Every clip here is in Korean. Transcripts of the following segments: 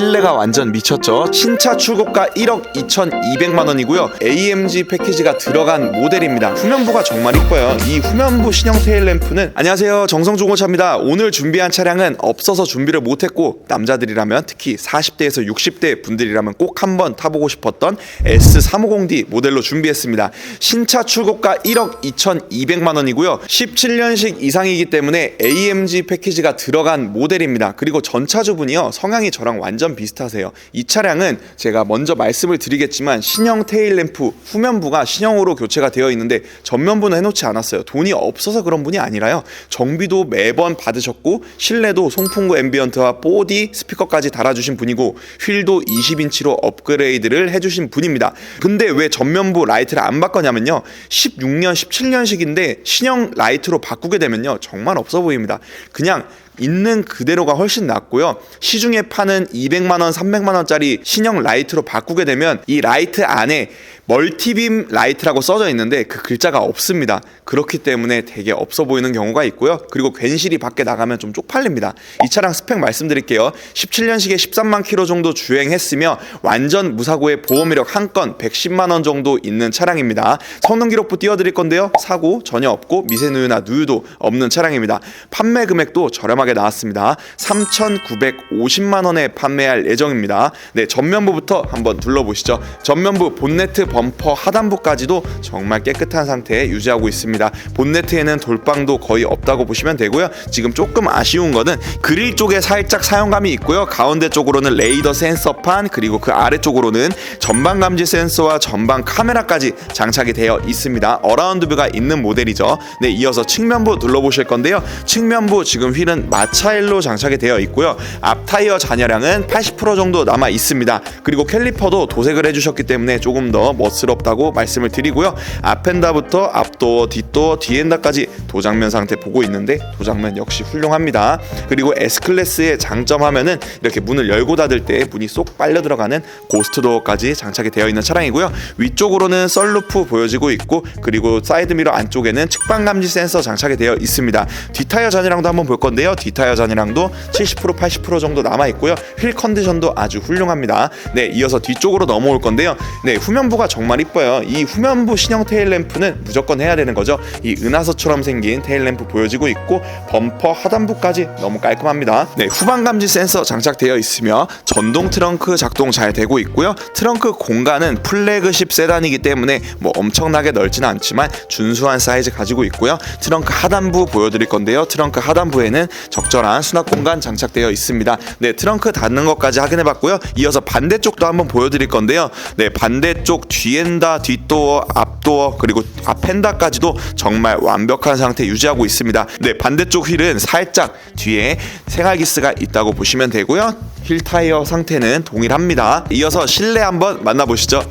실내가 완전 미쳤죠. 신차 출고가 1억 2,200만 원이고요. AMG 패키지가 들어간 모델입니다. 후면부가 정말 이뻐요. 이 후면부 신형 테일 램프는 안녕하세요. 정성중고차입니다. 오늘 준비한 차량은 없어서 준비를 못했고 남자들이라면 특히 40대에서 60대 분들이라면 꼭 한번 타보고 싶었던 S350D 모델로 준비했습니다. 신차 출고가 1억 2,200만 원이고요. 17년식 이상이기 때문에 AMG 패키지가 들어간 모델입니다. 그리고 전차주분이요. 성향이 저랑 완전 비슷하세요. 이 차량은 제가 먼저 말씀을 드리겠지만 신형 테일 램프 후면부가 신형으로 교체가 되어 있는데 전면부는 해놓지 않았어요. 돈이 없어서 그런 분이 아니라요. 정비도 매번 받으셨고 실내도 송풍구 앰비언트와 보디 스피커까지 달아주신 분이고 휠도 20인치로 업그레이드를 해주신 분입니다. 근데 왜 전면부 라이트를 안 바꿨냐면요. 16년, 17년식인데 신형 라이트로 바꾸게 되면요. 정말 없어 보입니다. 그냥 있는 그대로가 훨씬 낫고요. 시중에 파는 200만 원, 300만 원짜리 신형 라이트로 바꾸게 되면 이 라이트 안에 멀티빔 라이트라고 써져 있는데 그 글자가 없습니다. 그렇기 때문에 되게 없어 보이는 경우가 있고요. 그리고 괜시리 밖에 나가면 좀 쪽팔립니다. 이 차량 스펙 말씀드릴게요. 17년식에 13만 킬로 정도 주행했으며 완전 무사고의 보험 이력 한 건 110만 원 정도 있는 차량입니다. 성능 기록부 띄워드릴 건데요. 사고 전혀 없고 미세누유나 누유도 없는 차량입니다. 판매 금액도 저렴하게 나왔습니다. 3,950만 원에 판매할 예정입니다. 네, 전면부부터 한번 둘러보시죠. 전면부 본네트 범퍼 하단부까지도 정말 깨끗한 상태에 유지하고 있습니다. 본네트에는 돌방도 거의 없다고 보시면 되고요. 지금 조금 아쉬운 거는 그릴 쪽에 살짝 사용감이 있고요. 가운데 쪽으로는 레이더 센서판 그리고 그 아래쪽으로는 전방 감지 센서와 전방 카메라까지 장착이 되어 있습니다. 어라운드 뷰가 있는 모델이죠. 네, 이어서 측면부 둘러보실 건데요. 측면부 지금 휠은 마차일로 장착이 되어 있고요. 앞 타이어 잔여량은 80% 정도 남아 있습니다. 그리고 캘리퍼도 도색을 해주셨기 때문에 조금 더 멋스럽다고 말씀을 드리고요. 앞엔다부터 앞도어, 뒷도어, 뒤엔다까지 도장면 상태 보고 있는데 도장면 역시 훌륭합니다. 그리고 S 클래스의 장점 하면은 이렇게 문을 열고 닫을 때 문이 쏙 빨려 들어가는 고스트 도어까지 장착이 되어 있는 차량이고요. 위쪽으로는 썰루프 보여지고 있고 그리고 사이드 미러 안쪽에는 측방 감지 센서 장착이 되어 있습니다. 뒷타이어 잔이랑도 한번 볼 건데요. 뒷타이어 잔이랑도 70% 80% 정도 남아 있고요. 휠 컨디션도 아주 훌륭합니다. 네, 이어서 뒤쪽으로 넘어올 건데요. 네, 후면부가 정말 이뻐요. 이 후면부 신형 테일 램프는 무조건 해야 되는 거죠. 이 은하수처럼 생긴 테일 램프 보여지고 있고 범퍼 하단부까지 너무 깔끔합니다. 네, 후방 감지 센서 장착되어 있으며 전동 트렁크 작동 잘 되고 있고요. 트렁크 공간은 플래그십 세단이기 때문에 뭐 엄청나게 넓지는 않지만 준수한 사이즈 가지고 있고요. 트렁크 하단부 보여드릴 건데요. 트렁크 하단부에는 적절한 수납 공간 장착되어 있습니다. 네, 트렁크 닫는 것까지 확인해 봤고요. 이어서 반대쪽도 한번 보여드릴 건데요. 네, 반대쪽 뒤 엔다, 뒷도어, 앞도어 그리고 앞엔다까지도 정말 완벽한 상태 유지하고 있습니다. 네, 반대쪽 휠은 살짝 뒤에 생활기스가 있다고 보시면 되고요. 휠 타이어 상태는 동일합니다. 이어서 실내 한번 만나보시죠.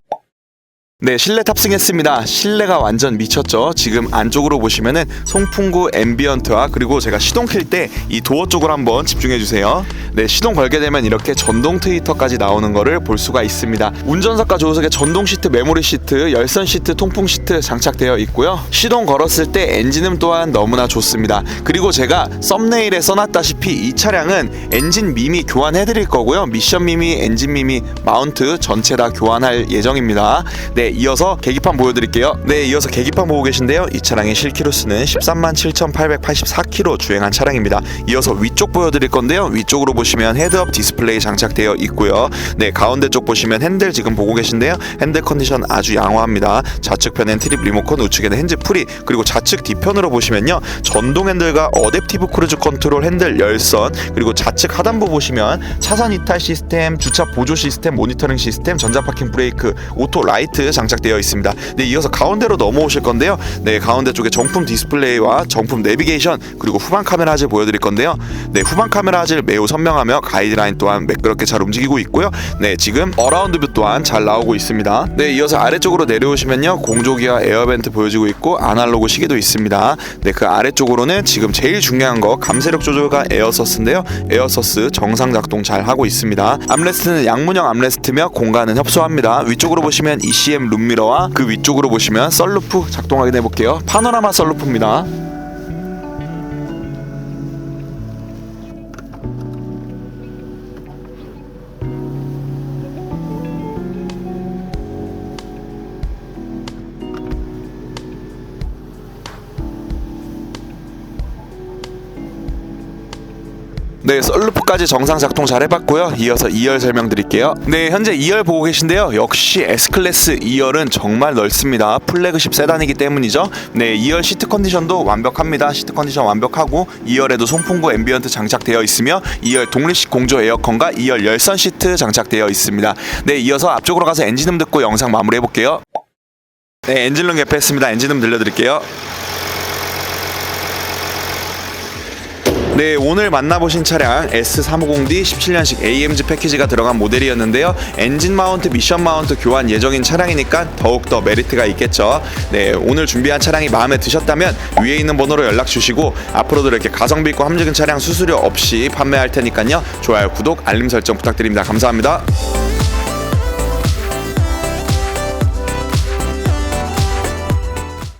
네, 실내 탑승했습니다. 실내가 완전 미쳤죠. 지금 안쪽으로 보시면은 송풍구 앰비언트와 그리고 제가 시동 킬 때 이 도어 쪽을 한번 집중해 주세요. 네, 시동 걸게 되면 이렇게 전동 트위터까지 나오는 거를 볼 수가 있습니다. 운전석과 조수석에 전동 시트, 메모리 시트, 열선 시트, 통풍 시트 장착되어 있고요. 시동 걸었을 때 엔진음 또한 너무나 좋습니다. 그리고 제가 썸네일에 써놨다시피 이 차량은 엔진 미미 교환해 드릴 거고요. 미션 미미, 엔진 미미, 마운트 전체 다 교환할 예정입니다. 네, 이어서 계기판 보여드릴게요. 네, 이어서 계기판 보고 계신데요. 이 차량의 실키로수는 13만 7,884km 주행한 차량입니다. 이어서 위쪽 보여드릴 건데요. 위쪽으로 보시면 헤드업 디스플레이 장착되어 있고요. 네, 가운데 쪽 보시면 핸들 지금 보고 계신데요. 핸들 컨디션 아주 양호합니다. 좌측편엔 트립 리모컨, 우측에는 핸즈 프리, 그리고 좌측 뒤편으로 보시면요. 전동 핸들과 어댑티브 크루즈 컨트롤 핸들 열선, 그리고 좌측 하단부 보시면 차선 이탈 시스템, 주차 보조 시스템, 모니터링 시스템, 전자 파킹 브레이크, 오토 라이트 장착되어 있습니다. 네, 이어서 가운데로 넘어오실 건데요. 네, 가운데 쪽에 정품 디스플레이와 정품 내비게이션 그리고 후방 카메라 화질 보여드릴 건데요. 네, 후방 카메라 화질 매우 선명하며 가이드라인 또한 매끄럽게 잘 움직이고 있고요. 네, 지금 어라운드 뷰 또한 잘 나오고 있습니다. 네, 이어서 아래쪽으로 내려오시면요. 공조기와 에어벤트 보여지고 있고 아날로그 시계도 있습니다. 네, 그 아래쪽으로는 지금 제일 중요한 거 감세력 조절과 에어서스인데요. 에어서스 정상 작동 잘 하고 있습니다. 암레스트는 양문형 암레스트며 공간은 협소합니다. 위쪽으로 보시면 ECM 룸미러와 그 위쪽으로 보시면 썰루프 작동 확인해 볼게요. 파노라마 썰루프입니다. 네, 썰루프까지 정상 작동 잘 해봤고요. 이어서 2열 설명드릴게요. 네, 현재 2열 보고 계신데요. 역시 S클래스 2열은 정말 넓습니다. 플래그십 세단이기 때문이죠. 네, 2열 시트 컨디션도 완벽합니다. 시트 컨디션 완벽하고 2열에도 송풍구 앰비언트 장착되어 있으며 2열 독립식 공조 에어컨과 2열 열선 시트 장착되어 있습니다. 네, 이어서 앞쪽으로 가서 엔진음 듣고 영상 마무리해 볼게요. 네, 엔진룸 개폐했습니다. 엔진음 들려드릴게요. 네, 오늘 만나보신 차량 S350D 17년식 AMG 패키지가 들어간 모델이었는데요. 엔진 마운트, 미션 마운트 교환 예정인 차량이니까 더욱더 메리트가 있겠죠. 네, 오늘 준비한 차량이 마음에 드셨다면 위에 있는 번호로 연락 주시고 앞으로도 이렇게 가성비 있고 함적인 차량 수수료 없이 판매할 테니까요. 좋아요, 구독, 알림 설정 부탁드립니다. 감사합니다.